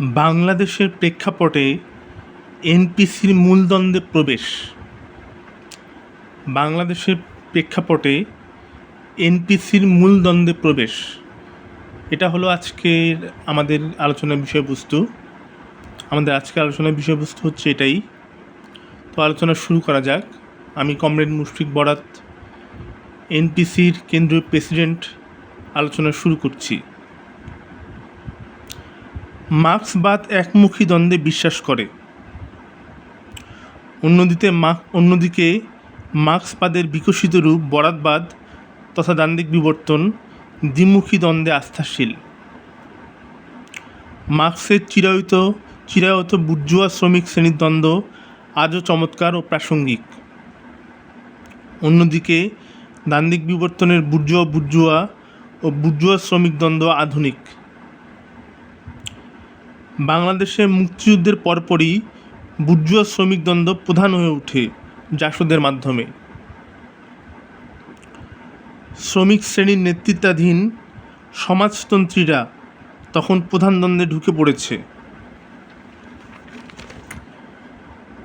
বাংলাদেশের প্রেক্ষাপটে এনপিসির মূলদ্বন্দ্বে প্রবেশ। বাংলাদেশের প্রেক্ষাপটে এনপিসির মূলদ্বন্দ্বে প্রবেশ। এটা হলো আজকের আমাদের আলোচনার বিষয়বস্তু। আমাদের আজকের আলোচনার বিষয়বস্তু হচ্ছে এটাই। তো আলোচনা শুরু করা যাক। আমি কমরেড মুশফিক বরাত, এনপিসির কেন্দ্রীয় প্রেসিডেন্ট। আলোচনা শুরু করছি। মার্ক্সবাদ একমুখী দ্বন্দ্বে বিশ্বাস করে। অন্যদিকে মা অন্যদিকে মার্ক্সবাদের বিকশিত রূপ বরাদবাদ তথা দ্বান্দ্বিক বিবর্তন দ্বিমুখী দ্বন্দ্বে আস্থাশীল। মার্ক্সের চিরায়িত, চিরায়ত বুর্জুয়া শ্রমিক শ্রেণির দ্বন্দ্ব আজও চমৎকার ও প্রাসঙ্গিক। অন্যদিকে দ্বান্দ্বিক বিবর্তনের বুর্জুয়া বুর্জুয়া ও বুর্জুয়া শ্রমিক দ্বন্দ্ব আধুনিক। বাংলাদেশে মুক্তিযুদ্ধের পরপরই বুর্জুয়া শ্রমিক দ্বন্দ্ব প্রধান হয়ে ওঠে জাসদের মাধ্যমে। শ্রমিক শ্রেণির নেতৃত্বাধীন সমাজতন্ত্রীরা তখন প্রধান দ্বন্দ্বে ঢুকে পড়েছে।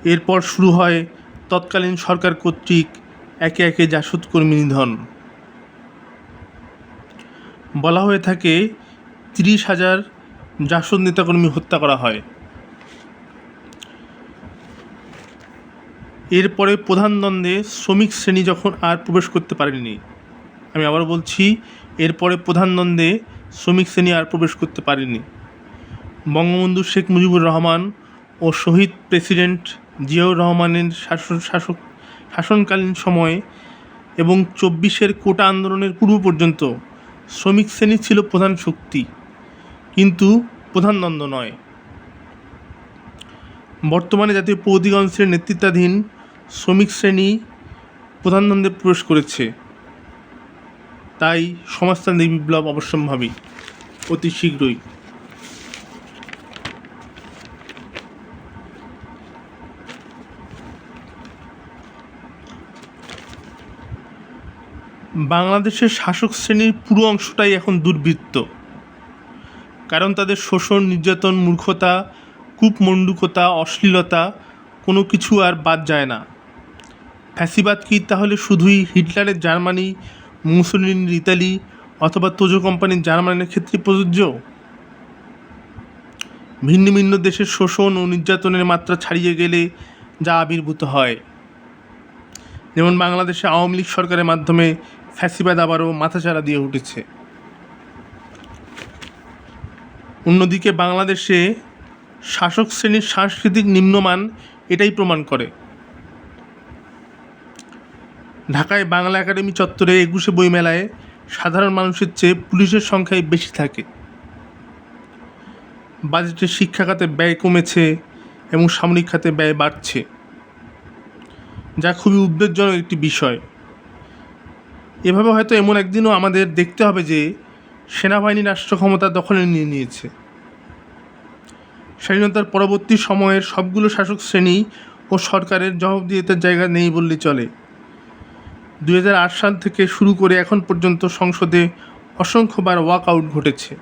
এরপর শুরু হয় তৎকালীন সরকার কর্তৃক একে একে জাসদ কর্মী নিধন। বলা হয়ে থাকে তিরিশ হাজার জাসদ নেতাকর্মী হত্যা করা হয়। এরপরে প্রধান দ্বন্দ্বে শ্রমিক শ্রেণি যখন আর প্রবেশ করতে পারেনি আমি আবার বলছি, এরপরে প্রধান দ্বন্দ্বে শ্রমিক শ্রেণি আর প্রবেশ করতে পারেনি বঙ্গবন্ধু শেখ মুজিবুর রহমান ও শহীদ প্রেসিডেন্ট জিয়াউর রহমানের শাসন, শাসক, শাসনকালীন সময়ে এবং চব্বিশের কোটা আন্দোলনের পূর্ব পর্যন্ত শ্রমিক শ্রেণি ছিল প্রধান শক্তি। কিন্তু প্রধান দ্বন্দ্ব নয়। বর্তমানে জাতীয় প্রতিগণের নেতৃত্বাধীন শ্রমিক শ্রেণি প্রধান দ্বন্দ্বে প্রবেশ করেছে। তাই সমাজতান্ত্রিক বিপ্লব অবশ্যম্ভাবী, অতি শীঘ্রই। বাংলাদেশের শাসক শ্রেণির পুরো অংশটাই এখন দুর্বৃত্ত। কারণ তাদের শোষণ, নির্যাতন, মূর্খতা, কূপমণ্ডুকতা, অশ্লীলতা, কোনো কিছু আর বাদ যায় না। ফ্যাসিবাদ কি? তাহলে শুধুই হিটলারের জার্মানি, মুসলিনের ইতালি, অথবা তোজো কোম্পানির জার্মানির ক্ষেত্রে প্রযোজ্য? ভিন্ন ভিন্ন দেশের শোষণ ও নির্যাতনের মাত্রা ছাড়িয়ে গেলে যা আবির্ভূত হয়। যেমন বাংলাদেশে আওয়ামী লীগ সরকারের মাধ্যমে ফ্যাসিবাদ আবারও মাথাচাড়া দিয়ে উঠেছে। অন্যদিকে বাংলাদেশে শাসক শ্রেণির সাংস্কৃতিক নিম্নমান এটাই প্রমাণ করে। ঢাকায় বাংলা একাডেমি চত্বরে একুশে বইমেলায় সাধারণ মানুষের চেয়ে পুলিশের সংখ্যাই বেশি থাকে। বাজেটে শিক্ষা খাতে ব্যয় কমেছে এবং সামরিক খাতে ব্যয় বাড়ছে, যা খুবই উদ্বেগজনক একটি বিষয়। এভাবে হয়তো এমন একদিনও আমাদের দেখতে হবে যে সেনাবাহিনী রাষ্ট্র ক্ষমতা দখলে নিয়ে নিয়েছে। স্বাধীনতার পরবর্তী সময়ের সবগুলো শাসক শ্রেণি ও সরকারের জবাবদিহিতার জায়গা নেই বললে চলে। দু হাজার আট সাল থেকে শুরু করে এখন পর্যন্ত সংসদে অসংখ্যবার ওয়াক আউট ঘটেছে।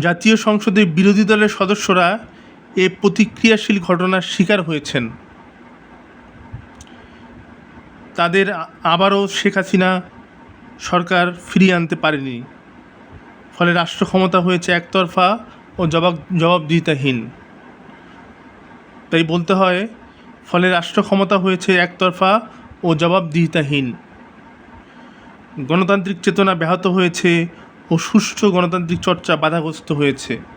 জাতীয় সংসদে বিরোধী দলের সদস্যরা এ প্রতিক্রিয়াশীল ঘটনার শিকার হয়েছেন। তাদের আবারও শেখ হাসিনা সরকার ফিরিয়ে আনতে পারেনি। ফলে রাষ্ট্র ক্ষমতা হয়েছে একতরফা ও জবাব, জবাবদিহিতাহীন। তাই বলতে হয়, ফলে রাষ্ট্র ক্ষমতা হয়েছে একতরফা ও জবাবদিহিতাহীন। গণতান্ত্রিক চেতনা ব্যাহত হয়েছে ও সুষ্ঠু গণতান্ত্রিক চর্চা বাধাগ্রস্ত হয়েছে।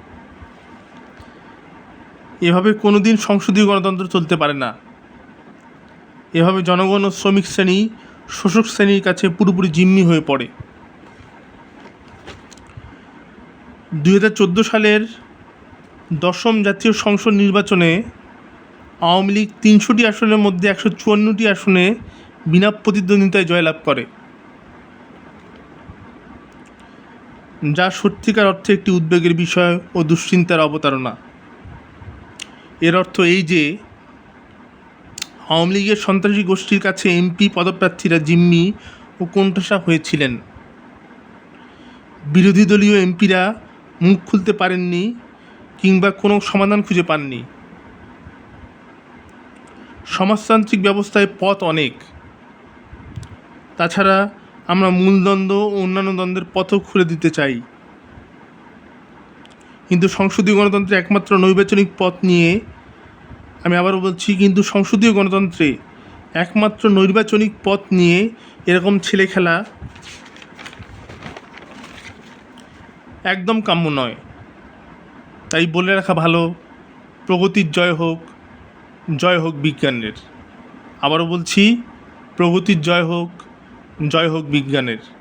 এভাবে কোনোদিন সংসদীয় গণতন্ত্র চলতে পারে না। এভাবে জনগণ ও শ্রমিক শ্রেণি, শোষক শ্রেণির কাছে পুরোপুরি জিম্মি হয়ে পড়ে। দুই হাজার চোদ্দ সালের দশম জাতীয় সংসদ নির্বাচনে আওয়ামী লীগ তিনশোটি আসনের মধ্যে একশো চুয়ান্নটি আসনে বিনা প্রতিদ্বন্দ্বিতায় জয়লাভ করে। যা সত্যিকার অর্থে একটি উদ্বেগের বিষয় ও দুশ্চিন্তার অবতারণা। এর অর্থ এই যে, আওয়ামী লীগের সন্ত্রাসী গোষ্ঠীর কাছে এমপি পদপ্রার্থীরা জিম্মি ও কোণঠাসা হয়েছিলেন। বিরোধী দলীয় এমপিরা মুখ খুলতে পারেননি কিংবা কোনো সমাধান খুঁজে পাননি। সমাজতান্ত্রিক ব্যবস্থায় পথ অনেক। তাছাড়া আমরা মূলদ্বন্দ্ব ও অন্যান্য দ্বন্দ্বের পথও খুলে দিতে চাই। কিন্তু সংসদীয় গণতন্ত্রে একমাত্র নৈর্বাচনিক পথ নিয়ে আমি আবারও বলছি কিন্তু সংসদীয় গণতন্ত্রে একমাত্র নৈর্বাচনিক পথ নিয়ে এরকম ছেলে খেলা একদম কাম্য নয়। তাই বলে রাখা ভালো, প্রগতির জয় হোক জয় হোক বিজ্ঞানের। আবারও বলছি, প্রগতির জয় হোক জয় হোক বিজ্ঞানের।